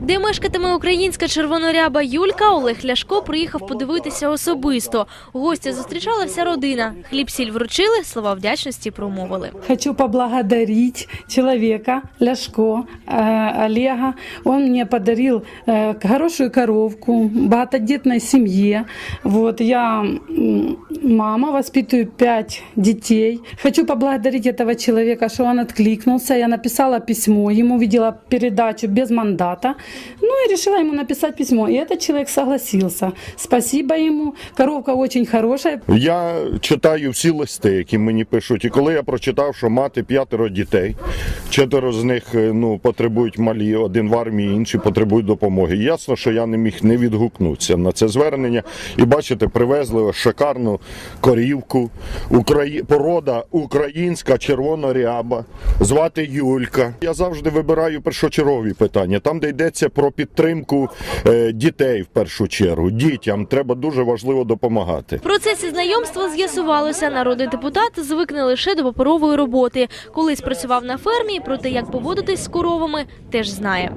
Де мешкатиме українська червоноряба Юлька, Олег Ляшко приїхав подивитися особисто. Гостя зустрічала вся родина. Хліб сіль вручили, слова вдячності промовили. Хочу поблагодарить человека, Ляшко, э, Олега. Он мне подарил э, хорошую коровку, багатодетной семье. Вот, я мама, воспитываю пять детей. Хочу поблагодарить этого человека, что он откликнулся. Я написала письмо, ему видела передачу без мандата. Ну и решила ему написать письмо. И этот человек согласился. Спасибо ему. Коровка очень хорошая. Я читаю всі листи, які мені пишуть. І коли я прочитав, що мати п'ятеро дітей, четверо з них е, ну, потребують малі, один в армії, інші потребують допомоги. Ясно, що я не міг не відгукнутися на це звернення. І бачите, привезли ось шикарну корівку, Украї... порода українська червоноряба, звати Юлька. Я завжди вибираю першочергові питання, там, де йдеться про підтримку е, дітей в першу чергу. Дітям треба дуже важливо допомагати. В процесі знайомства з'ясувалося, народний депутат звик не лише до паперової роботи. Колись працював на фермі, про те, як поводитись з коровами, теж знає.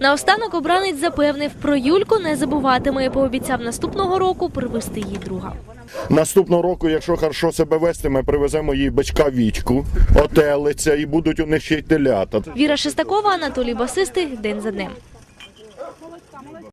Наостанок обранець запевнив, про Юльку не забуватиме і пообіцяв наступного року привезти її друга. Наступного року, якщо хорошо себе вести, ми привеземо її батька вічку, отелиця і будуть у них ще й телята. Віра Шестакова, Анатолій Басистий. День за днем.